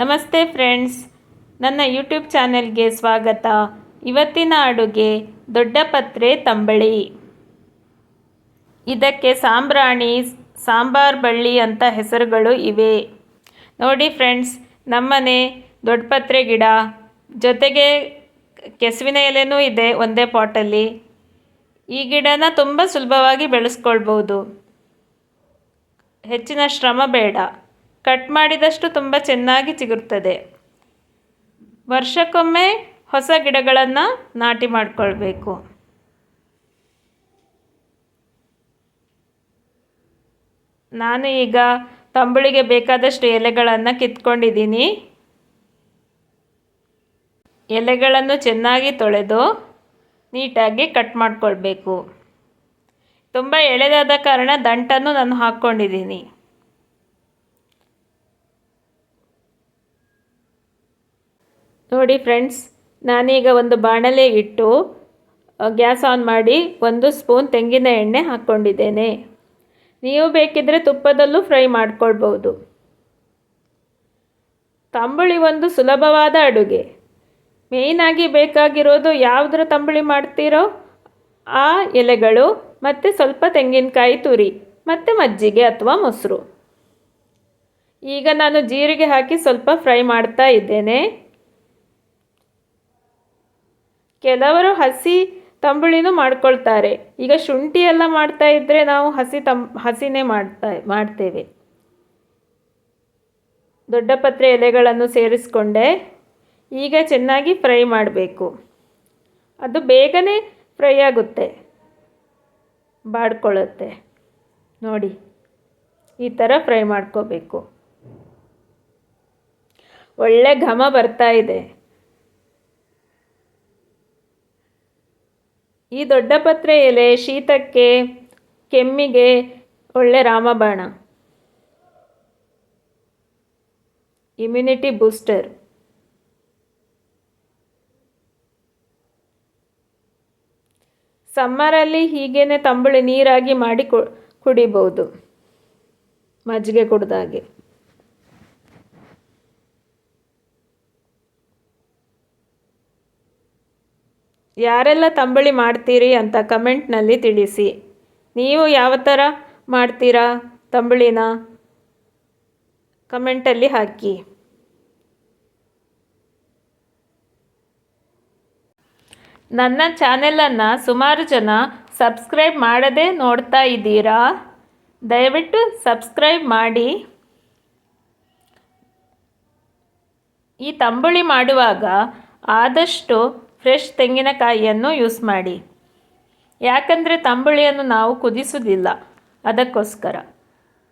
ನಮಸ್ತೆ ಫ್ರೆಂಡ್ಸ್. ನನ್ನ ಯೂಟ್ಯೂಬ್ ಚಾನೆಲ್ಗೆ ಸ್ವಾಗತ. ಇವತ್ತಿನ ಅಡುಗೆ ದೊಡ್ಡ ಪತ್ರೆ ತಂಬಳಿ. ಇದಕ್ಕೆ ಸಾಂಬ್ರಾಣಿ, ಸಾಂಬಾರ್ ಬಳ್ಳಿ ಅಂತ ಹೆಸರುಗಳು ಇವೆ. ನೋಡಿ ಫ್ರೆಂಡ್ಸ್, ನಮ್ಮನೆ ದೊಡ್ಡ ಪತ್ರೆ ಗಿಡ. ಜೊತೆಗೆ ಕೆಸುವಿನ ಎಲೆನೂ ಇದೆ ಒಂದೇ ಪಾಟಲ್ಲಿ. ಈ ಗಿಡನ ತುಂಬ ಸುಲಭವಾಗಿ ಬೆಳೆಸ್ಕೊಳ್ಬೋದು. ಹೆಚ್ಚಿನ ಶ್ರಮ ಬೇಡ. ಕಟ್ ಮಾಡಿದಷ್ಟು ತುಂಬ ಚೆನ್ನಾಗಿ ಚಿಗುರ್ತದೆ. ವರ್ಷಕ್ಕೊಮ್ಮೆ ಹೊಸ ಗಿಡಗಳನ್ನು ನಾಟಿ ಮಾಡಿಕೊಳ್ಬೇಕು. ನಾನು ಈಗ ತಂಬುಳಿಗೆ ಬೇಕಾದಷ್ಟು ಎಲೆಗಳನ್ನು ಕಿತ್ಕೊಂಡಿದ್ದೀನಿ. ಎಲೆಗಳನ್ನು ಚೆನ್ನಾಗಿ ತೊಳೆದು ನೀಟಾಗಿ ಕಟ್ ಮಾಡಿಕೊಳ್ಬೇಕು. ತುಂಬ ಎಳೆದಾದ ಕಾರಣ ದಂಟನ್ನು ನಾನು ಹಾಕ್ಕೊಂಡಿದ್ದೀನಿ. ನೋಡಿ ಫ್ರೆಂಡ್ಸ್, ನಾನೀಗ ಒಂದು ಬಾಣಲೆ ಇಟ್ಟು ಗ್ಯಾಸ್ ಆನ್ ಮಾಡಿ ಒಂದು ಸ್ಪೂನ್ ತೆಂಗಿನ ಎಣ್ಣೆ ಹಾಕ್ಕೊಂಡಿದ್ದೇನೆ. ನೀವು ಬೇಕಿದ್ದರೆ ತುಪ್ಪದಲ್ಲೂ ಫ್ರೈ ಮಾಡ್ಕೊಳ್ಬೋದು ತಂಬುಳಿ ಒಂದು ಸುಲಭವಾದ ಅಡುಗೆ. ಮೇಯ್ನಾಗಿ ಬೇಕಾಗಿರೋದು ಯಾವುದರ ತಂಬುಳಿ ಮಾಡ್ತೀರೋ, ಆ ಎಲೆಗಳು ಮತ್ತು ಸ್ವಲ್ಪ ತೆಂಗಿನಕಾಯಿ ತುರಿ, ಮತ್ತು ಮಜ್ಜಿಗೆ ಅಥವಾ ಮೊಸರು. ಈಗ ನಾನು ಜೀರಿಗೆ ಹಾಕಿ ಸ್ವಲ್ಪ ಫ್ರೈ ಮಾಡ್ತಾ ಇದ್ದೇನೆ. ಕೆಲವರು ಹಸಿ ತಂಬುಳಿನೂ ಮಾಡ್ಕೊಳ್ತಾರೆ. ಈಗ ಶುಂಠಿ ಎಲ್ಲ ಮಾಡ್ತಾ ಇದ್ದರೆ ನಾವು ಹಸಿ ತಂ, ಹಸಿನೇ ಮಾಡ್ತಾ, ಮಾಡ್ತೇವೆ. ದೊಡ್ಡ ಪತ್ರೆ ಎಲೆಗಳನ್ನು ಸೇರಿಸ್ಕೊಂಡೆ. ಈಗ ಚೆನ್ನಾಗಿ ಫ್ರೈ ಮಾಡಬೇಕು. ಅದು ಬೇಗನೆ ಫ್ರೈ ಆಗುತ್ತೆ. ಬಾಡ್ಕೊಳ್ಳುತ್ತೆ. ನೋಡಿ, ಈ ಥರ ಫ್ರೈ ಮಾಡ್ಕೋಬೇಕು. ಒಳ್ಳೆ ಘಮ ಬರ್ತಾ ಇದೆ. ಈ ದೊಡ್ಡ ಪತ್ರೆ ಎಲೆ ಶೀತಕ್ಕೆ, ಕೆಮ್ಮಿಗೆ ಒಳ್ಳೆ ರಾಮಬಾಣ. Immunity booster. ಸಮ್ಮರಲ್ಲಿ ಹೀಗೇನೆ ತಂಬುಳಿ ನೀರಾಗಿ ಮಾಡಿ ಕುಡಿಬಹುದು ಮಜ್ಜಿಗೆ ಕುಡ್ದಾಗೆ. ಯಾರೆಲ್ಲ ತಂಬಳಿ ಮಾಡ್ತೀರಿ ಅಂತ ಕಮೆಂಟ್ನಲ್ಲಿ ತಿಳಿಸಿ. ನೀವು ಯಾವ ಥರ ಮಾಡ್ತೀರಾ ತಂಬಳಿನ? ಕಮೆಂಟಲ್ಲಿ ಹಾಕಿ. ನನ್ನ ಚಾನೆಲನ್ನು ಸುಮಾರು ಜನ ಸಬ್ಸ್ಕ್ರೈಬ್ ಮಾಡದೇ ನೋಡ್ತಾ ಇದ್ದೀರಾ? ದಯವಿಟ್ಟು ಸಬ್ಸ್ಕ್ರೈಬ್ ಮಾಡಿ. ಈ ತಂಬುಳಿ ಮಾಡುವಾಗ ಆದಷ್ಟು ಫ್ರೆಶ್ ತೆಂಗಿನಕಾಯಿಯನ್ನು ಯೂಸ್ ಮಾಡಿ. ಯಾಕಂದರೆ ತಂಬುಳಿಯನ್ನು ನಾವು ಕುದಿಸೋದಿಲ್ಲ ಅದಕ್ಕೋಸ್ಕರ.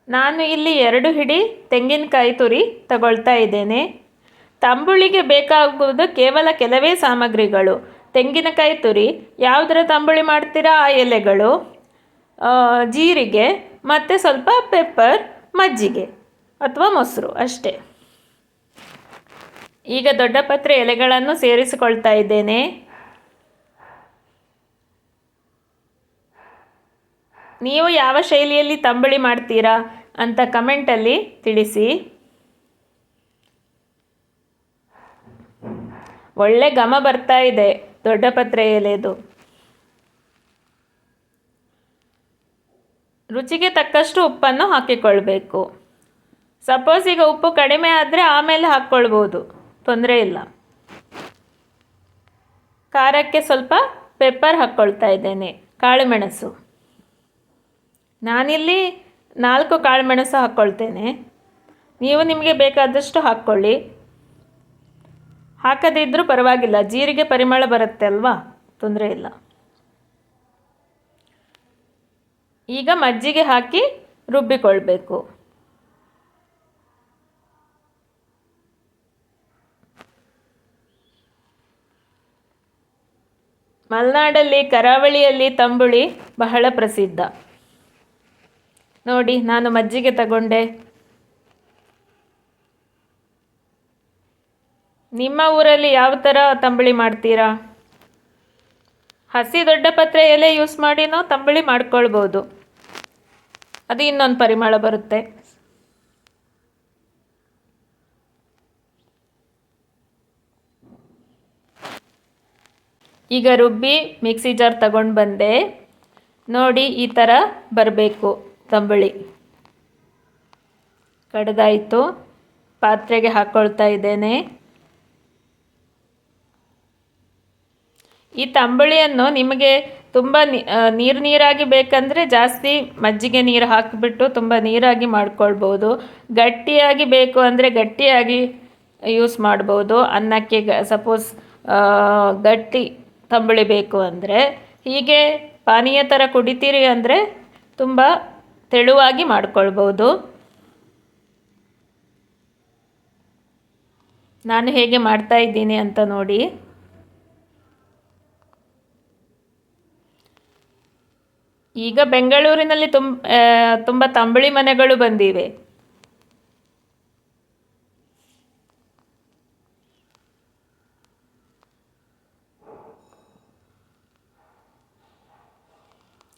ನಾನು ಇಲ್ಲಿ ಎರಡು ಹಿಡಿ ತೆಂಗಿನಕಾಯಿ ತುರಿ ತಗೊಳ್ತಾ ಇದ್ದೇನೆ. ತಂಬುಳಿಗೆ ಬೇಕಾಗುವುದು ಕೇವಲ ಕೆಲವೇ ಸಾಮಗ್ರಿಗಳು. ತೆಂಗಿನಕಾಯಿ ತುರಿ, ಯಾವುದರ ತಂಬುಳಿ ಮಾಡ್ತೀರಾ? ಆ ಎಲೆಗಳು ಜೀರಿಗೆ, ಮತ್ತು ಸ್ವಲ್ಪ ಪೆಪ್ಪರ್, ಮಜ್ಜಿಗೆ, ಅಥವಾ ಮೊಸರು ಅಷ್ಟೇ. ಈಗ ದೊಡ್ಡ ಪತ್ರೆ ಎಲೆಗಳನ್ನು ಸೇರಿಸಿಕೊಳ್ತಾ ಇದ್ದೇನೆ. ನೀವು ಯಾವ ಶೈಲಿಯಲ್ಲಿ ತಂಬಳಿ ಮಾಡ್ತೀರಾ ಅಂತ ಕಮೆಂಟಲ್ಲಿ ತಿಳಿಸಿ. ಒಳ್ಳೆ ಘಮ ಬರ್ತಾ ಇದೆ ದೊಡ್ಡ ಪತ್ರೆ ಎಲೆದು. ರುಚಿಗೆ ತಕ್ಕಷ್ಟು ಉಪ್ಪನ್ನು ಹಾಕಿಕೊಳ್ಬೇಕು. ಸಪೋಸ್ ಈಗ ಉಪ್ಪು ಕಡಿಮೆ ಆದರೆ ಆಮೇಲೆ ಹಾಕ್ಕೊಳ್ಬೋದು. ತೊಂದರೆ ಇಲ್ಲ. ಖಾರಕ್ಕೆ ಸ್ವಲ್ಪ ಪೆಪ್ಪರ್ ಹಾಕ್ಕೊಳ್ತಾ ಇದ್ದೇನೆ, ಕಾಳುಮೆಣಸು. ನಾನಿಲ್ಲಿ ನಾಲ್ಕು ಕಾಳುಮೆಣಸು ಹಾಕ್ಕೊಳ್ತೇನೆ ನೀವು ನಿಮಗೆ ಬೇಕಾದಷ್ಟು ಹಾಕ್ಕೊಳ್ಳಿ. ಹಾಕದಿದ್ದರೂ ಪರವಾಗಿಲ್ಲ, ಜೀರಿಗೆ ಪರಿಮಳ ಬರುತ್ತೆ ಅಲ್ವಾ? ತೊಂದರೆ ಇಲ್ಲ. ಈಗ ಮಜ್ಜಿಗೆ ಹಾಕಿ ರುಬ್ಬಿಕೊಳ್ಬೇಕು. ಮಲೆನಾಡಲ್ಲಿ ಕರಾವಳಿಯಲ್ಲಿ ತಂಬುಳಿ ಬಹಳ ಪ್ರಸಿದ್ಧ. ನೋಡಿ, ನಾನು ಮಜ್ಜಿಗೆ ತಗೊಂಡೆ. ನಿಮ್ಮ ಊರಲ್ಲಿ ಯಾವ ಥರ ತಂಬುಳಿ ಮಾಡ್ತೀರಾ? ಹಸಿ ದೊಡ್ಡ ಪತ್ರೆ ಎಲೆ ಯೂಸ್ ಮಾಡಿನೋ ತಂಬುಳಿ ಮಾಡ್ಕೊಳ್ಬೋದು. ಅದು ಇನ್ನೊಂದು ಪರಿಮಳ ಬರುತ್ತೆ. ಈಗ ರುಬ್ಬಿ ಮಿಕ್ಸಿ ಜಾರ್ ತಗೊಂಡು ಬಂದೆ. ನೋಡಿ ಈ ಥರ ಬರಬೇಕು ತಂಬುಳಿ. ಕಡ್ದಾಯಿತು. ಪಾತ್ರೆಗೆ ಹಾಕ್ಕೊಳ್ತಾ ಇದ್ದೇನೆ. ಈ ತಂಬುಳಿಯನ್ನು ನಿಮಗೆ ತುಂಬ ನೀರು ನೀರಾಗಿ ಬೇಕಂದರೆ ಜಾಸ್ತಿ ಮಜ್ಜಿಗೆ ನೀರು ಹಾಕಿಬಿಟ್ಟು ತುಂಬ ನೀರಾಗಿ ಮಾಡ್ಕೊಳ್ಬೋದು. ಗಟ್ಟಿಯಾಗಿ ಬೇಕು ಅಂದರೆ ಗಟ್ಟಿಯಾಗಿ ಯೂಸ್ ಮಾಡ್ಬೋದು. ಅನ್ನಕ್ಕೆ ಸಪೋಸ್ ಗಟ್ಟಿ ತಂಬುಳಿ ಬೇಕು ಅಂದರೆ, ಹೀಗೆ ಪಾನೀಯ ಥರ ಕುಡಿತೀರಿ ಅಂದರೆ ತುಂಬ ತೆಳುವಾಗಿ ಮಾಡಿಕೊಳ್ಬೋದು ನಾನು ಹೇಗೆ ಮಾಡ್ತಾ ಇದ್ದೀನಿ ಅಂತ ನೋಡಿ. ಈಗ ಬೆಂಗಳೂರಿನಲ್ಲಿ ತುಂಬ ತುಂಬ ತಂಬಳಿ ಮನೆಗಳು ಬಂದಿವೆ.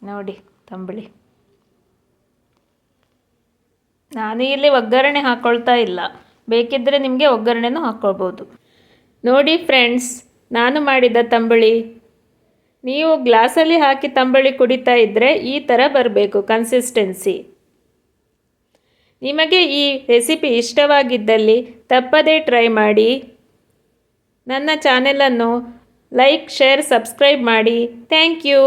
ನೋಡಿ, ತಂಬುಳಿ. ನಾನು ಇಲ್ಲಿ ಒಗ್ಗರಣೆ ಹಾಕ್ಕೊಳ್ತಾ ಇಲ್ಲ. ಬೇಕಿದ್ದರೆ ನಿಮಗೆ ಒಗ್ಗರಣೆನೂ ಹಾಕ್ಕೊಳ್ಬೋದು ನೋಡಿ ಫ್ರೆಂಡ್ಸ್, ನಾನು ಮಾಡಿದ ತಂಬುಳಿ. ನೀವು ಗ್ಲಾಸಲ್ಲಿ ಹಾಕಿ ತಂಬುಳಿ ಕುಡಿತಾ ಇದ್ದರೆ ಈ ಥರ ಬರಬೇಕು ಕನ್ಸಿಸ್ಟೆನ್ಸಿ ನಿಮಗೆ ಈ ರೆಸಿಪಿ ಇಷ್ಟವಾಗಿದ್ದಲ್ಲಿ ತಪ್ಪದೇ ಟ್ರೈ ಮಾಡಿ. ನನ್ನ ಚಾನೆಲನ್ನು ಲೈಕ್ ಶೇರ್ ಸಬ್ಸ್ಕ್ರೈಬ್ ಮಾಡಿ. Thank you